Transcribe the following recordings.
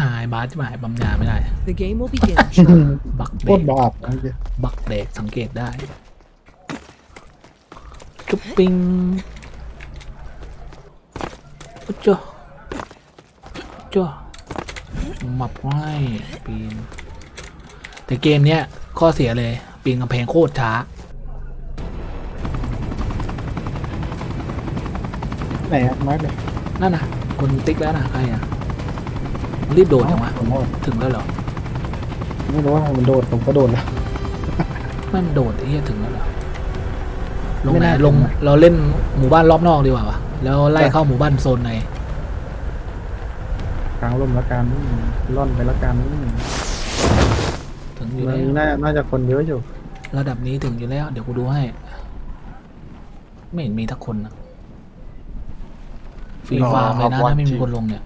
หายบาสจะมาหายปั๊มยาไม่ได้ The game will begin shortly. บักโคเด็ตกรบาปนะเหี้ยบักเด็กสังเกตได้จุ๊บปิงอุ๊ยจ้าจ้าหมับไว้ปีน แต่เกมเนี้ยข้อเสียเลย ปีนกำแพงโคตรช้า ไหนอะมาร์กเลยนั่นน่ะคนติ๊กแล้วนะใครอะ รีบโดดยังวะผมว่าถึงแล้วเหรอ ไม่รู้ว่ามันโดดผมก็โดดแล้วไม่มันโดดไอ้เหี้ยถึงแล้วเหรอลงไม่ไหนน่าลงถึงนะเราเล่นหมู่บ้านรอบนอกดีกว่าวะแล้วไล่เข้าหมู่บ้านโซนในกลางลมละกันล่อนไปละกันถึงอยู่มันแล้วน่าน่าจะคนเยอะอยู่ ระดับนี้ถึงอยู่แล้ว เดี๋ยวกูดูให้ ไม่เห็นมีทักคนนะฟรีฟาร์มเลยนะถ้าไม่มีคนลงเนี่ย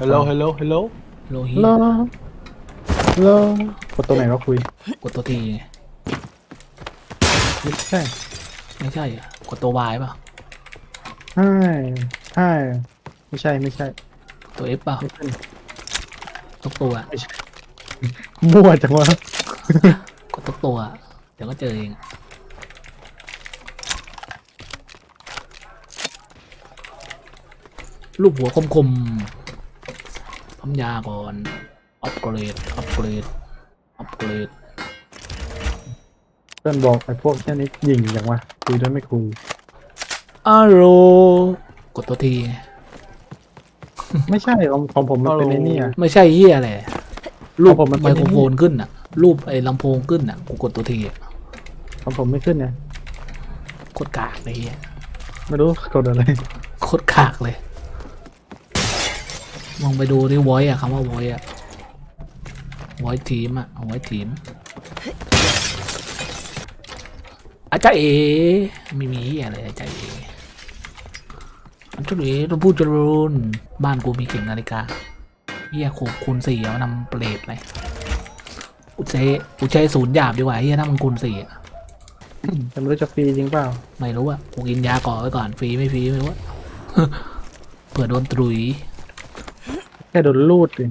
ฮัลโหลฮัลโหลฮัลโหลโลหิรอรอกดตัวไหนก็คุย กดตัวทีไงไม่ใช่ ไม่ใช่อะกดตัววายป่ะใช่ใช่ไม่ใช่ ไม่ใช่ ตัวเอฟป่ะไม่ใช่ทุกตัวไม่ใช่มั่วจังวะ กดทุกตัวเดี๋ยวก็เจอเองรูปหัวคมๆ พัมยาก่อนอัปเกรดอัปเกรดอัปเกรดเพื่อนบอกไอ้พวกแค่นี้ยิงอย่างวะคุยด้วยไม่คุยอาโรกดตัวทีไงไม่ใช่ของของผมมันเป็นไอ้นี่อะ ไม่ใช่เฮียอะไรรูปของผมมันเป็ไมนโครโฟนขึ้นอะ รูปไอ้ลำโพงขึ้นอะ กูกดตัวทีอะของผมไม่ขึ้นไงโคตรกากเลยเฮียไม่รู้กดอะไร โคตรกากเลย มองไปดูที่วอยอะคำว่าวอยอะวอยทีมอะวอยทีมอาจารย์เอไม่มีเฮียอะไรอาจารย์เออาจารย์เอต้องพูดเจริญบ้านกูมีเก่งนาฬิกาเฮียโขกคูณสี่เอานำเปรตเลยอุเชอุเชศูนย์หยาบดีกว่าเฮียถ้ามันคูณสี่อะจะไม่รู้จะฟรีจริงเปล่า ไม่รู้อะกูกินยาก่อนไว้ก่อนฟรีไม่ฟรีไม่รู้อะเผื่อโดนตรุย แค่โดนลูดสิ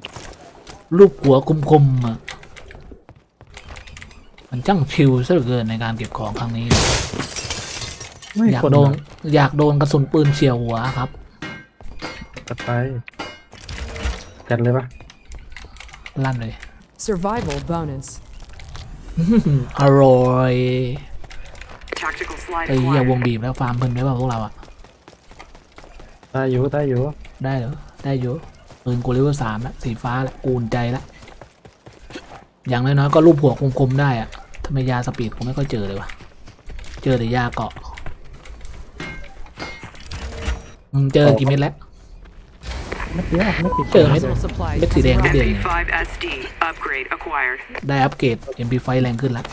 รูปหัวคมๆอะมันช่างชิลซะเหลือเกินในการเก็บของครั้งนี้ ไม่อยากคนโดน อยากโดนกระสุนปืนเฉียวหัวครับ จัดไป จัดเลยปะลั่นเลย Survival bonus. อร่อย Tactical slide ไอ้เหี้ยวง acquired. บีบแล้วฟาร์มเพิ่นได้ป่ะพวกเราอะได้อยู่ได้อยู่ ได้เหรอ ได้เยอะ ปืนกูเลเวลสามละสีฟ้าละกูนใจละอย่างน้อยๆก็รูปหัวคมๆได้อะทำไมยาสปีดกูไม่ค่อยเจอเลยวะเจอแต่ยาเกาะมึงเจอกี่เม็ดแล้วไม่เยอะไม่ติดเจอไหม Personal supplies. เม็ดสีแดงนิดเดียวเอง MP5 SD. Upgrade acquired. ได้อัปเกรด MP5 แรงขึ้นแล้ว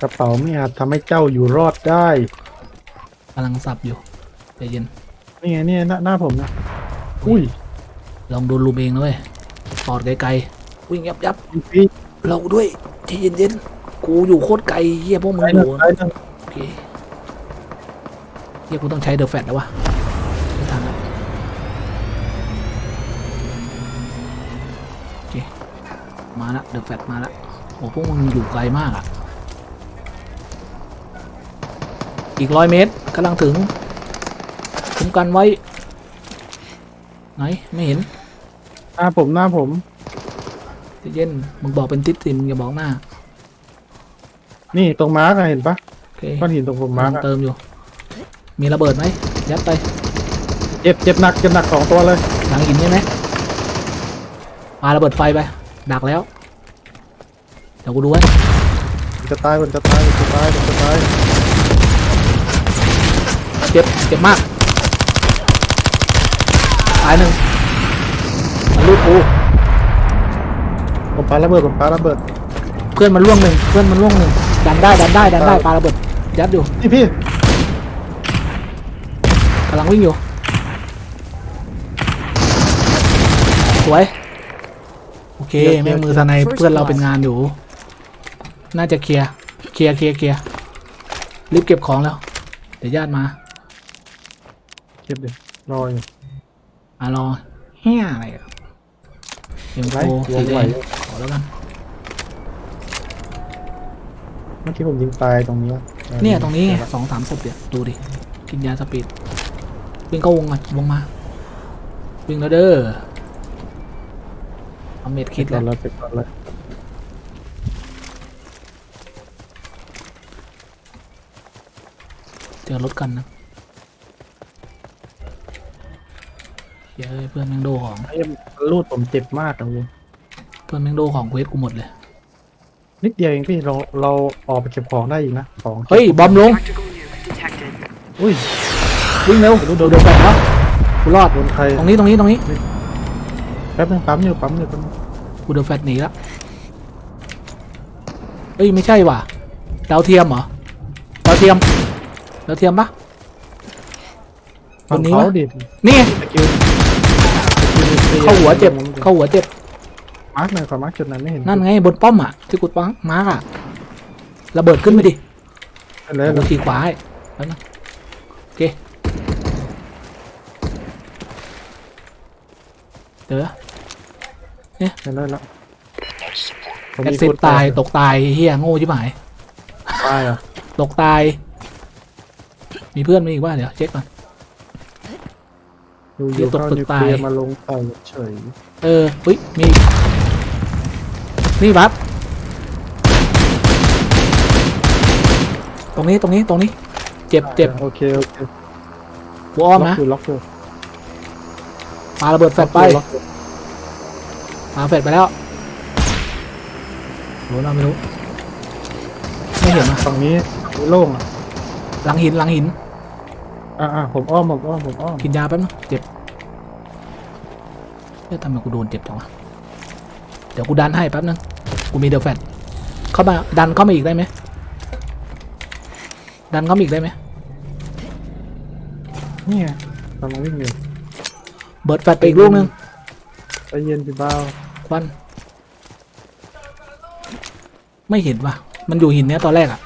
กระเป๋าไม่อาจทำให้เจ้าอยู่รอดได้กำลังสับอยู่ใจเย็นนี่ไงนี่หน้าหน้าผมนะ อุ้ย ลองโดนลูมเองนะเว้ยปอดไกลๆวิ่งยับยับพี่ๆเราด้วยใจเย็นๆกูอยู่โคตรไกลเฮียพวกมึงไปอหนึ่ยู่งไปหนึ่งโอเคเฮียกูต้องใช้เดอะแฟตแล้ววะไม่ทันแล้วโอเคมาละเดอะแฟตมาละโอ้พวกมึงอยู่ไกลมากอะอีกร้อยเมตรกำลังถึงคุ้มกันไว้ ไหน ไม่เห็น หน้าผมหน้าผมใจเย็นมึงบอกเป็นทิศสิมึงอย่าบอกหน้านี่ตรงมาร์กอะเห็นปะโอเคก้อนหินตรงผมมาร์กกำลัอะงเติมอยู่ มีระเบิดไหมยัดไปเจ็บเจ็บหนักเจ็บหนักสองตัวเลยหลังหินใช่ไหมปาระเบิดไฟไปดักแล้ว เดี๋ยวกูดูไว้ผมจะตายผมจะตายผมจะตายผมจะตายเจ็บเจ็บมากตายหนึ่ง มันลูกกูผมปาระเบิดผมปาระเบิดเพื่อนมันล่วงหนึ่งเพื่อนมันล่วงหนึ่งดันได้ดันได้ดันได้ปาระเบิดยัดอยู่นี่พี่กำลังวิ่งอยู่ สวย โอเคแม่งมือสไนเพื่อนเราเป็นงานอยู่ น่าจะเคลียร์เคลียร์เคลียร์เคลียร์รีบเก็บของแล้ว เดี๋ยวญาติมา เก็บดิรออยู่มารอเฮียอะไรอะ เอ็มโฟไว้สีวงแดไหวงขอแล้วกันเมื่อกี้ผมยิงตายตรงนี้วะเนี่ยตรงนี้ไงสองสามศพเนี่ยดูดิกินยาสปีดวิ่งเข้าวงก่อนวงมาวิ่งแล้วเด้อเอาเม็ดคิคิดดก่อแล้นวแล้วไปก่อนเลยเจอรถกันนะ เย้ยเพื่อนแมงโดของ ไอ้ลูดผมเจ็บมากอะลุงเพื่อนแมงโดของเควสกูหมดเลย นิดเดียวเองพี่เราเราออกไปเก็บของได้อีกนะของเฮ้ยบอมลง Tactical nuke detected. อุ้ย วิ่งเร็วโดนโดนแฟนแล้วกูรอดโดนใคร ตรงนี้ตรงนี้ตรงนี้แป๊บนึงปั๊มอยู่ปั๊มอยู่ปั๊มอยู่กูโดนแฟนหนีแล้วเอ้ยไม่ใช่ว่ะดาวเทียมเหรอดาวเทียมดาวเทียมปะฝั่ง คนนี้เขาวะดินี่ไงสกิลสกิลเข้าหัวเจ็บเข้าหัวเจ็บมาร์กหน่อยขอมาร์กจุดนั้นไม่เห็นนั่นไงบนป้อมอะที่กูปังมาร์กอะระเบิดขึ้นไปดิเลยกูทีขวาให้แล้วนะโอเคเดี๋ยวนะเห็นได้แล้วผมแอมีดซิคดนตายตกตายเฮียโง่ชิบหายตายเหรอะตกตาย มีเพื่อนมาอีกว่าเดี๋ยวเช็คก่อน อยู่เดี๋อยวยู่ตกเข้าตึกนิวเคตายลียร์มาลงใส่เฉย เออเฮ้ยมีอีกนี่บัฟตรงนี้ตรงนี้ตรงนี้ เจ็บเจ็บโอเคโอเคกูอ้อมล็อกนะอยู่ล็อกอยู่ปาระเบิดแฟลชไปล็อกอยู่ปาแฟลชไปแล้วรู้เราไม่รู้ ไม่เห็นนะฝั่งนี้โล่งอะหลังหินหลังหิน อ่าอ่าผมอ้อมผมอ้อมผมอ้อมกินยาแป๊บนึงเจ็บเอ๊ะทำไมกูโดนเจ็บจังวะเดี๋ยวกูดันให้แป๊บนึงกูมีเดอะแฟลชเข้ามาดันเข้ามาอีกได้ไหมดันเข้ามาอีกได้ไหมนี่ไงกำลังวิ่งอยู่เบิร์ดแฟลชไปอีกลูกนึงใจเย็นพี่บ้าวควันไม่เห็นว่ะมันอยู่หินเนี้ยตอนแรกอะ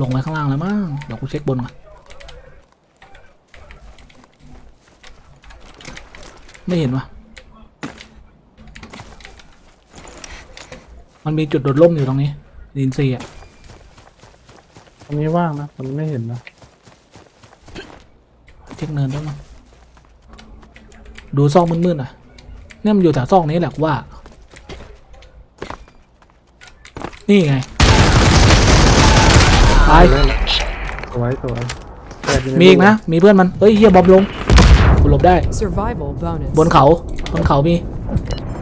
ลงไปข้างล่างแล้วมั้งเดี๋ยวกูเช็คบนก่อนไม่เห็นว่ะมันมีจุดโดดร่มอยู่ตรงนี้ดินซีอะตรงนี้ว่างนะผมไม่เห็นนะเช็คเนินด้วยมั้งดูซองมืดๆอะเนี่ยมันอยู่แถวซองนี้แหละกูว่า นี่ไง ตาย สวยสวยแอบยู่ในมีอีกนะ มีเพื่อนมันเฮ้ยเฮียบอมลงกูหลบได้ Survival bonus. บนเขา บนเขามี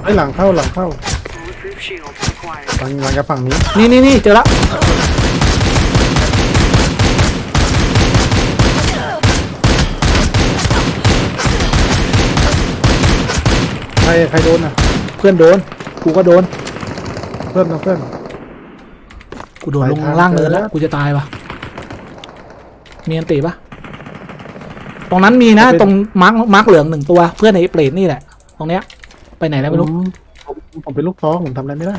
ไอ้ยหลังเข้าหลังเข้า Bulletproof shield acquired. หลังหลังกับฝั่งนี้นี่นี่นี่เจอละใครใครโดนอะเพื่อนโดน กูก็โดน เพื่อนนะเพื่อน กูโดนลงไปทางล่างเนินแล้วเจอแล้วกูจะตายปะมีอันตีปะตรงนั้นมีนะ ตรงมาร์กมาร์กเหลืองหนึ่งตัว เพื่อนไอ้เปรตนี่แหละ ตรงเนี้ย ไปไหนแล้วไม่รู้ผมผมผมเป็นลูกท้องผมทำอะไรไม่ได้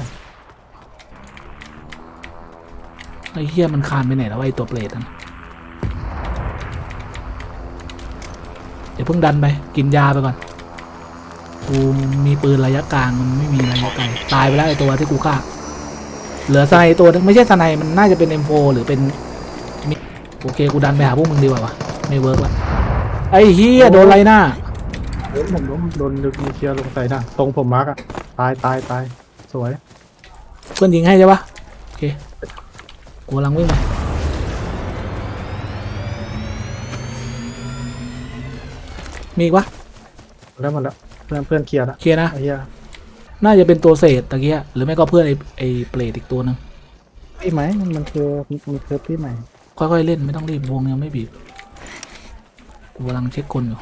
ไอ้เหี้ยมันคานไปไหนแล้ววะไอ้ตัวเปรตนั่นเดี๋ยวเพิ่งดันไปกินยาไปก่อน กูมีปืนระยะกลางมันไม่มีระยะไกลตายไปแล้วไอ้ตัวที่กูฆ่า เหลือสไนตัวนึงไม่ใช่สไนมันน่าจะเป็น M4 หรือเป็นมิโอเคกูดันไปหาพวกมึงดีกว่าวะไม่เวิร์กละไอ้เฮียโดนอะไรหน้าโดนผมโดนโดนดึกมีเคลียร์ลงใส่หน้าตรงผมมาร์กอะตายตายตายสวย เพื่อนยิงให้ใช่ปะโอเคกูกำลังวิ่งไปมีอีกปะแล้วหมดแล้วเพื่อนเพื่อนเคลียร์ละเคลียร์นะไอ้เหี้ย น่าจะเป็นตัวเศษตะกี้อะหรือไม่ก็เพื่อนไอ้ไอ้เปรตอีกตัวหนึงพี่ไหมมันคือมันคือพี่ใหม่ ค่อยๆเล่นไม่ต้องรีบวงยังไม่บีบกูกำลังเช็คคนอยู่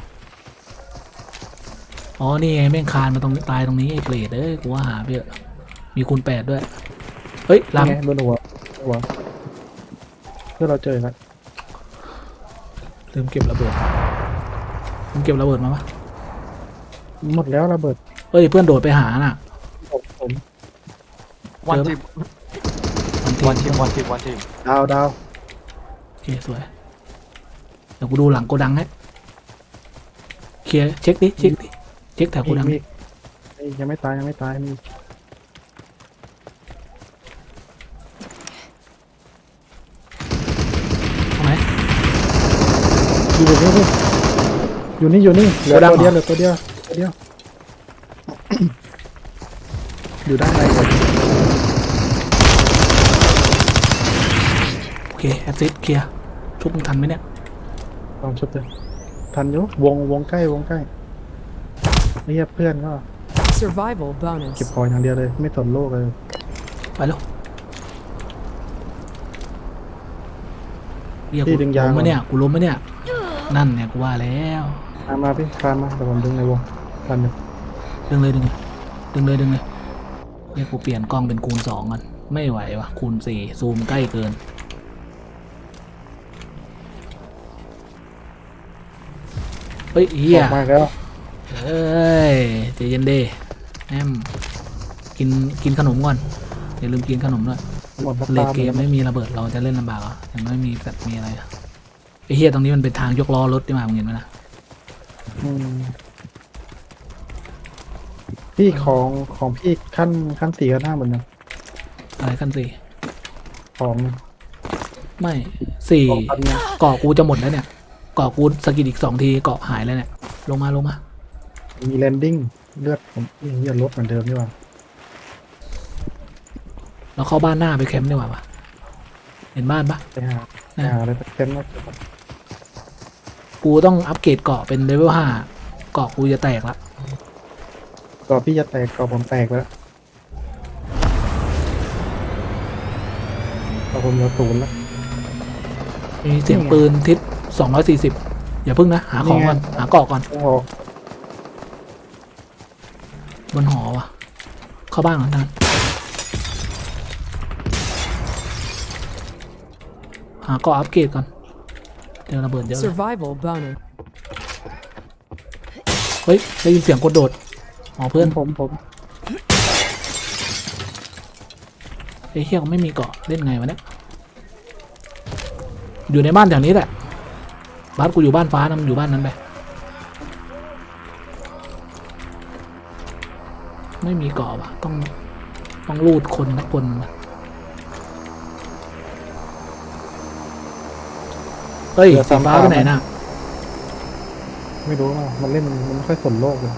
อ๋อนี่ไงแม่งคานมาตรงตายตรงนี้ไอ้เปรตเอ้ยกูว่าหาไปเถอะมีคูณแปดด้วย เฮ้ยหลังนี่ไงบนหัวหัวเพื่อนเราเจอแล้วลืมเก็บระเบิดลืมเก็บระเบิดมาปะหมดแล้วระเบิดเฮ้ยเพื่อนโดดไปหาน่ะผมผม วันทีวันที one team, one team. ดาวดาวโอเคสวยเดี๋ยวกูดูหลังโกดังให้เคลียร์เช็คดิเช็คดิเช็คแถวกูมีดังมีมียังไม่ตายยังไม่ตายมีเอาไหมอยู่นี่อยู่นี่อยู่นี่เหลือโกดังตัวเดียวเหเหรลืออตัวเดียวตัวเดียวอยู่ด้านในก่อน โอเค แอดซิดเคลียร์ชุบมึงทันไหมเนี่ยลองชุบเลยทันอยุวงวงใกล้วงใกล้ไอ้เหี้ยเพื่อนก็ Survival bonus. เก็บพอยอย่างเดียวเลยไม่สนโลกเลยไปแล้วเรียกพี่กูดึงยางล้มก่ไหอมนเนี่ยกูล้มไหมเนี่ย นั่นเนี่ยกูว่าแล้วมามาพี่คานมาแต่ผมดึงในวงทันอยู่ดึงเลยดึงเลยดึงเลยดึงเลยเรียกกูเปลี่ยนกล้องเป็นคูณสองกันไม่ไหววะคูณสี่ซูมใกล้เกิน เฮ้ยเฮีอยอกมาอีกแล้ว เอ้ยใจเย็นเดแอมกินกินขนมก่อนอย่าลืมกินขนมด้วยหมดเลตาดเกมไม่มีระเบิดเราจะเล่นลำบากเหรอะยังไม่มีแบบมีอะไรอะไอ้เฮียตรงนี้มันเป็นทางยกล้อรถที่มามึงเห็นไหมนะอืมพี่ของของพี่ขั้นขั้นสี่ขั้นห้าเหมือนกันอะไรขั้นสี่ของไม่สี่ของพันเนี่ยเกาะกูจะหมดแล้วเนี่ย เกาะกูสะกิดอีกสองทีเกาะหายแล้วเนี่ย ลงมาลงมา มีแลนดิ้งเลือดผมเลือดลดเหมือนเดิมนี่หว่าเราเข้าบ้านหน้าไปแคมป์ดีกว่าปะเห็นบ้านปะไปหาไปนะหาอะไรเต็มแล้วกูต้องอัปเกรดเกาะเป็นเลเวลห้าเกาะกูจะแตกละก่อพี่จะแตกก่อผมแตกไปแล้วก่อผมเหลือศูนย์แล้วมีเสียงปืนทิศ สองร้อยสี่สิบอย่าพึ่งนะ หาของก่อน หาเกาะก่อนต้องออกบนหอวะเข้าบ้านก่อนนะหาเกาะอัปเกรดก่อนเจอระเบิดเยอะเลย Survival bonus. เฮ้ยได้ยินเสียงกดโดดหอเพื่อนผมผมไอ้เฮียก็ไม่มีเกาะเล่นไงวะเนี่ยอยู่ในบ้านแถวนี้แหละ บ้านกูอยู่บ้านฟ้านะมันอยู่บ้านนั้นไปไม่มีเกาะวะต้องต้องรูดคนนะคนนะเฮ้ยสีฟ้าไปไหนน่ะไม่รู้ว่ามันเล่นมันไม่ค่อยสนโลกเลย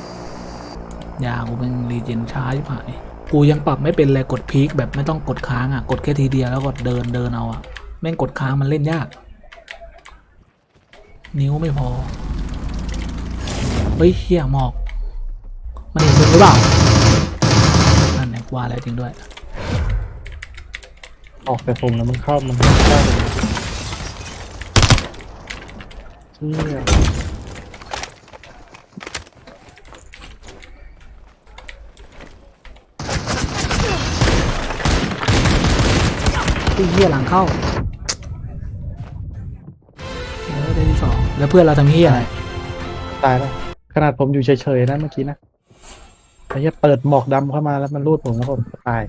ยากูเป็นรีเจนช้าชิบหายกูยังปรับไม่เป็นเลยกดพีคแบบไม่ต้องกดค้างอะ กดแค่ทีเดียวแล้วกดเดินเดินเอาอะแม่งกดค้างมันเล่นยาก นิ้วไม่พอ เฮ้ยเฮียหมอก มันเห็นมึงหรือเปล่านั่นแหละว่าแล้วจริงด้วย ออกแต่ผมแล้วมันเข้ามันเข้าเลยเชี่ยไอ้เฮียหลังเข้า แล้วเพื่อนเราทำเฮียอะไร ตายแล้ว ขนาดผมอยู่เฉยๆนะเมื่อกี้นะไอ้เหี้ยเปิดหมอกดำเข้ามาแล้วมันรูดผมแล้วผมตาย